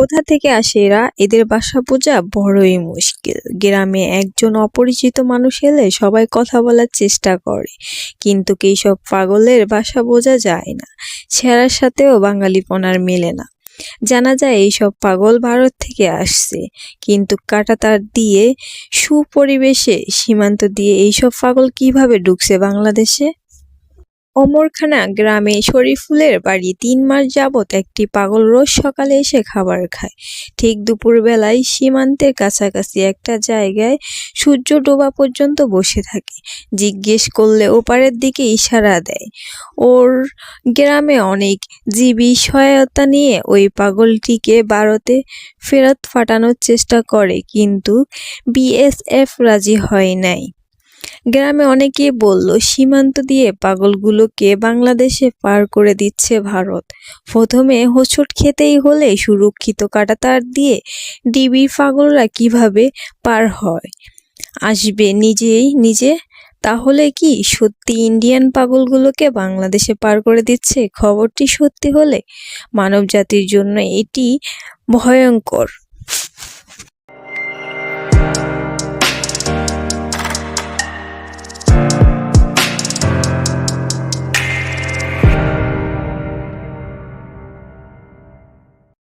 কোথা থেকে আসে এরা? এদের বাসা বোঝা বড়ই মুশকিল। গ্রামে একজন অপরিচিত মানুষ এলে সবাই কথা বলার চেষ্টা করে। কিন্তু এইসব পাগলের বাসা বোঝা যায় না। ছেঁড়ার সাথেও বাঙালিপনার মেলে না। জানা যায় এইসব পাগল ভারত থেকে আসছে। কিন্তু কাঁটাতার দিয়ে সুপরিবেশে সীমান্ত দিয়ে এইসব পাগল কীভাবে ঢুকছে বাংলাদেশে? অমরখানা গ্রামে শরীফুলের বাড়ি তিন মাস যাবৎ একটি পাগল রোজ সকালে এসে খাবার খায়। ঠিক দুপুরবেলায় সীমান্তের কাছাকাছি একটা জায়গায় সূর্য ডোবা পর্যন্ত বসে থাকে। জিজ্ঞেস করলে ওপারের দিকে ইশারা দেয়। ওর গ্রামে অনেক জীবী সহায়তা নিয়ে ওই পাগলটিকে ভারতে ফেরত ফাটানোর চেষ্টা করে, কিন্তু বিএসএফ রাজি হয় নাই। গ্রামে অনেকে বলল, সীমান্ত দিয়ে পাগলগুলোকে বাংলাদেশে পার করে দিচ্ছে ভারত। প্রথমে হোঁচট খেতেই হলে সুরক্ষিত কাঁটাতার দিয়ে ডিবির পাগলরা কীভাবে পার হয়? আসবে নিজেই নিজে? তাহলে কি সত্যি ইন্ডিয়ান পাগলগুলোকে বাংলাদেশে পার করে দিচ্ছে? খবরটি সত্যি হলে মানবজাতির জন্য এটি ভয়ঙ্কর।